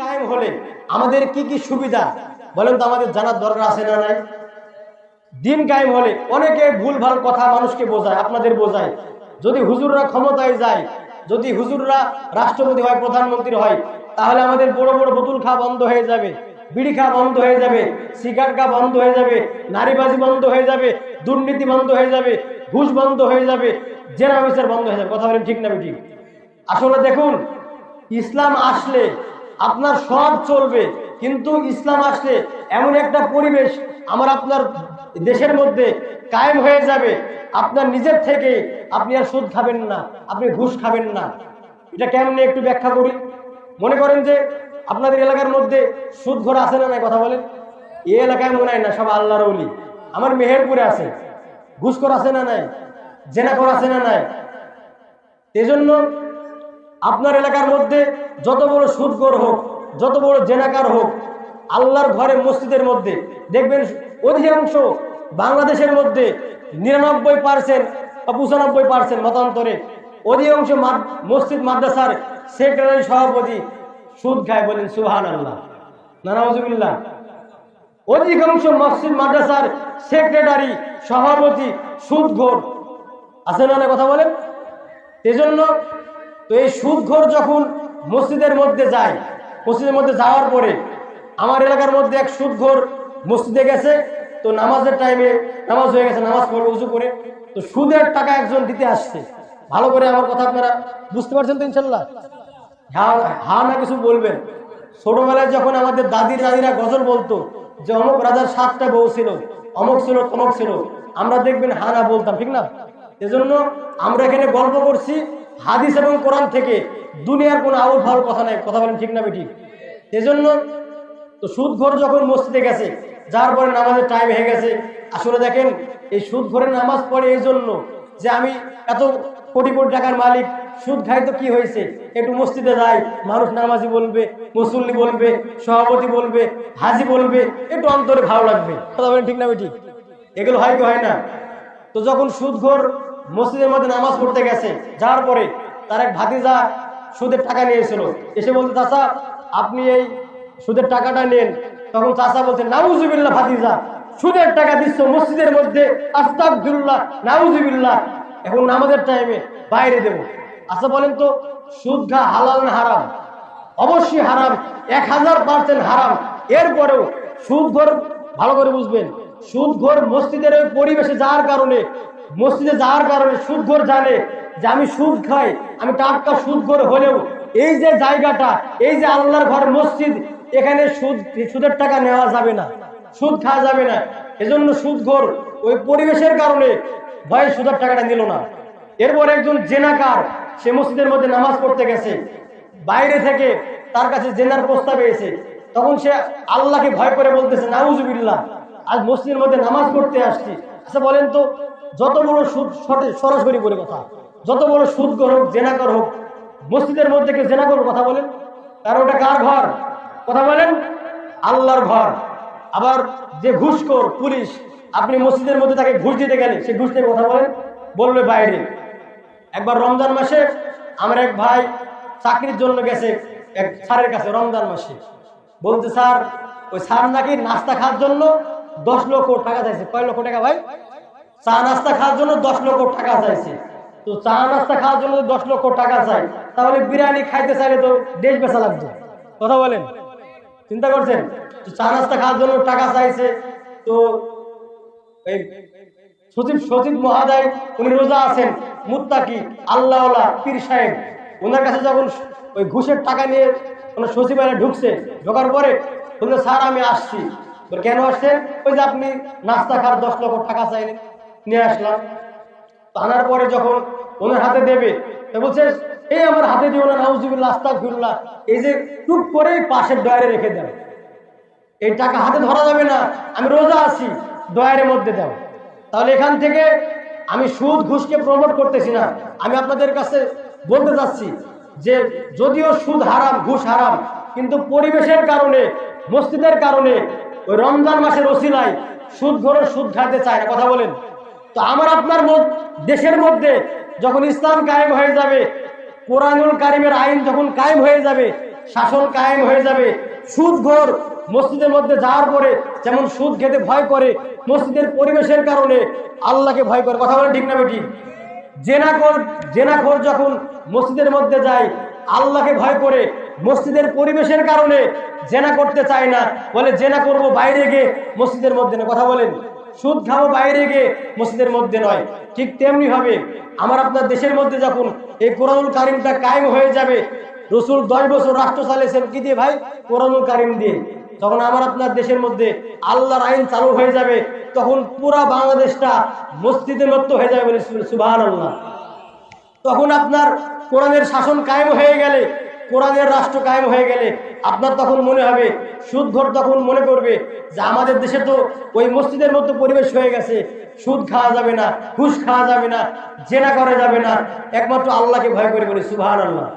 কায়েম হলে আমাদের কি কি সুবিধা? বলেন তো আমাদের জানার দরকার আছে না নাই? দিন কায়েম হলে অনেকে ভুল ভালো কথা মানুষকে বোঝায়, আপনাদের বোঝায়। যদি হুজুররা ক্ষমতায় যায়, যদি হুজুররা রাষ্ট্রপতি হয়, প্রধানমন্ত্রী হয়, তাহলে আমাদের বড় বড় বোতল খাওয়া বন্ধ হয়ে যাবে, বিড়ি খাওয়া বন্ধ হয়ে যাবে, সিগারেট খাওয়া বন্ধ হয়ে যাবে, নারীবাজি বন্ধ হয়ে যাবে, দুর্নীতি বন্ধ হয়ে যাবে, ঘুষ বন্ধ হয়ে যাবে, জেনা বিচার বন্ধ হয়ে যাবে। কথা বলেন ঠিক না ঠিক আসলে দেখুন, ইসলাম আসলে আপনার সব চলবে। কিন্তু ইসলাম আসলে এমন একটা পরিবেশ আমার আপনার দেশের মধ্যে কায়েম হয়ে যাবে। আপনার নিজের থেকে আপনি আর সুদ খাবেন না, আপনি ঘুষ খাবেন না। এটা কেমনি একটু ব্যাখ্যা করি? মনে করেন যে আপনাদের এলাকার মধ্যে সুদ ঘর আছে না কথা বলেন? এই এলাকায় মনে হয় না, সব আল্লাহর অলি আমার মেহেরপুরে আছে। ঘুষখোর আছে না নাই? জেনাখোর আছে না নাই? এজন্য আপনার এলাকার মধ্যে যত বড় সুদগর হোক, যত বড় জেনাকার হোক, আল্লাহর ঘরে মসজিদের মধ্যে, দেখবেন অধিকাংশ বাংলাদেশের মধ্যে নিরানব্বই পার্সেন্ট বা পঁচানব্বই পার্সেন্ট মতান্তরে অধিকাংশ মসজিদ মাদ্রাসার সেক্রেটারি সভাপতি সুদ খায় বলেন সুহান আল্লাহ নানাউজুবিল্লাহ অধিকাংশ মসজিদ মাদ্রাসার সেক্রেটারি সভাপতি সুদঘোর আছে না কথা বলেন? এজন্য তো এই সুদঘর যখন মসজিদের মধ্যে যায়, মসজিদের মধ্যে যাওয়ার পরে আমার এলাকার মধ্যে এক সুদঘর মসজিদে গেছে, তো নামাজের টাইমে নামাজ হয়ে গেছে, নামাজ পড়বে উঁচু করে। তো সুদের টাকা একজন দিতে আসছে। ভালো করে আমার কথা আপনারা বুঝতে পারছেন তো ইনশাল্লাহ? হ্যাঁ হ্যাঁ না কিছু বলবেন। ছোটবেলায় যখন আমাদের দাদির দাদিরা গজল বলতো যে, অমুক রাজার সাতটা বউ ছিল, অমুক ছিল, তমক ছিল। আমরা দেখবেন হা না বলতাম। ঠিক না? এজন্য আমরা এখানে গল্প করছি। হাদিস এবং কোরআন থেকে দুনিয়ার কোনো আউল ফাউল কথা নাই, কথা বলেন ঠিক না ঠিক এজন্য তো সুদ ঘর যখন মসজিদে গেছে যার পরে নামাজের টাইম হয়ে গেছে, আসলে দেখেন, এই সুদ ঘরে নামাজ পড়ে এই জন্য যে আমি এত কোটি কোটি টাকার মালিক, সুদ খাই তো কি হয়েছে? একটু মসজিদে যাই, মানুষ নামাজি বলবে, মুসল্লি বলবে, সভাপতি বলবে, হাজি বলবে, একটু অন্তরে ভালো লাগবে। কথা বলেন ঠিক না ঠিক এগুলো হয় কি হয় না? তো যখন সুদঘর মসজিদের মধ্যে নামাজ পড়তে গেছে। যাওয়ার পরে তার এক ভাতিজা সুদের টাকা নিয়েছিল এসে বলতে চাচা, আপনি এই সুদের টাকাটা নেন। তখন চাচা বলছে, নাউজুবিল্লাহ ভাতিজা, সুদের টাকা দিচ্ছ মসজিদের মধ্যে। আস্তাকুল্লাহ নাউজুবিল্লাহ। এখন নামাজের টাইমে বাইরে দেব। আচ্ছা বলেন তো, সুদ খা হালাল না হারাম? অবশ্যই হারাম, এক হাজার পার্সেন্ট হারাম। এরপরেও সুদ ঘর, ভালো করে বুঝবেন, সুদ ঘর মসজিদের ওই পরিবেশে যাওয়ার কারণে মসজিদে যাওয়ার কারণে সুদ ঘর জানে যে আমি সুদ খাই, আমি টাটকা সুদ ঘর হলেও এই যে জায়গাটা, এই যে আল্লাহর ঘর মসজিদ, এখানে সুদ, সুদের টাকা নেওয়া যাবে না, সুদ খাওয়া যাবে না। এজন্য সুদ ঘর ওই পরিবেশের কারণে ভয়ে সুদের টাকাটা নিল না। এরপর একজন জেনাকার, সে মসজিদের মধ্যে নামাজ পড়তে গেছে, বাইরে থেকে তার কাছে জেনার প্রস্তাব এসে তখন সে আল্লাহকে ভয় করে বলতেছে, নাউজুবিল্লাহ, আজ মসজিদের মধ্যে নামাজ পড়তে আসছি। আচ্ছা বলেন তো, যত বড় সুদ সরাসরি করে কথা, যত বড় সুদ হোক জেনাকর হোক, মসজিদের মধ্যে কেউ জেনা করবে কথা বলেন? কারণ ওটা কার ঘর? কথা বলেন? আল্লাহর ঘর। আবার যে ঘুষখোর, পুলিশ, আপনি মসজিদের মধ্যে তাকে ঘুষ দিতে গেলে, সে ঘুষ দেবে কথা বলেন? বলবে বাইরে। একবার রমজান মাসে আমার এক ভাই চাকরির জন্য গেছে, এক স্যারের কাছে রমজান মাসে। বলতে স্যার, ওই স্যার নাকি নাস্তা খাওয়ার জন্য দশ লক্ষ টাকা চাইছে। কয় লক্ষ টাকা ভাই? চা নাস্তা খাওয়ার জন্য দশ লক্ষ টাকা চাইছে। তো চা নাস্তা খাওয়ার জন্য দশ লক্ষ টাকা চাই তাহলে বিরিয়ানি খাইতে চাইলে তো দেশ বেচা লাগবে। কথা বলেন? চিন্তা করছেন? তো চা নাস্তা খাওয়ার জন্য টাকা চাইছে। তো এই সচিব সচিব মহাদয়, উনি রোজা আছেন। মুত্তাকি আল্লাহ পীর সাহেব। ওনার কাছে যখন ওই ঘুষের টাকা নিয়ে ওনার সচিবালয়ে ঢুকছে, ঢোকার পরে বলল, স্যার, আমি আসছি। কেন আসছেন ওই যে আপনি নাস্তা খাওয়ার দশ লক্ষ টাকা চাইলেন, নিয়ে আসলাম। আনার পরে যখন ওনার হাতে দেবে বলছে এই আমার হাতে দিও না, নাউজুবিল্লাহ, আস্তাগফিরুল্লাহ। এই যে টুক করে পাশের ডয়ারে রেখে দেয় এই টাকা হাতে ধরা যাবে না, আমি রোজা আছি, দয়ারের মধ্যে দাও। তাহলে এখান থেকে আমি সুদ ঘুষকে প্রমোট করতেছি না। আমি আপনাদের কাছে বলতে চাচ্ছি যে, যদিও সুদ হারাম, ঘুষ হারাম, কিন্তু পরিবেশের কারণে, মসজিদের কারণে ওই রমজান মাসের ওসিলায় সুদ ঘরে, সুদ খাইতে চায় না, কথা বলেন। তো আমার আপনার দেশের মধ্যে যখন ইসলাম কায়েম হয়ে যাবে, কোরআনুল কারিমের আইন যখন কায়েম হয়ে যাবে, শাসন কায়েম হয়ে যাবে, সুদ ঘর, মসজিদের মধ্যে যাওয়ার পরে যেমন সুদ খেতে ভয় করে, মসজিদের পরিবেশের কারণে আল্লাহকে ভয় করে, কথা বলে ঠিক না ঠিক জেনাকর জেনাখোর যখন মসজিদের মধ্যে যায়, আল্লাহকে ভয় করে মসজিদের পরিবেশের কারণে জেনা করতে চায় না। বলে, জেনা করব বাইরে গিয়ে মসজিদের মধ্যে না কথা বলেন। সুদ খাব বাইরে গিয়ে মসজিদের মধ্যে নয়। ঠিক তেমনি ভাবে আমার আপনার দেশের মধ্যে যখন এই কোরআনুল কারিমটা কায়েম হয়ে যাবে, রসুল দশ বছর রাষ্ট্র চালিয়েছেন। কি দিয়ে ভাই? কোরআনুল কারিম দিয়ে। যখন আমার আপনার দেশের মধ্যে আল্লাহর আইন চালু হয়ে যাবে, তখন পুরা বাংলাদেশটা মসজিদের মতো হয়ে যাবে বলে সুবাহ তখন আপনার কোরআনের শাসন কায়েম হয়ে গেলে কোরআনের রাষ্ট্র কায়েম হয়ে গেলে আপনার তখন মনে হবে সুদ ঘর তখন মনে করবে যে আমাদের দেশে তো ওই মসজিদের মতো পরিবেশ হয়ে গেছে। সুদ খাওয়া যাবে না, ঘুষ খাওয়া যাবে না, জেনা করা যাবে না। একমাত্র আল্লাহকে ভয় করে বলে সুবাহ আল্লাহ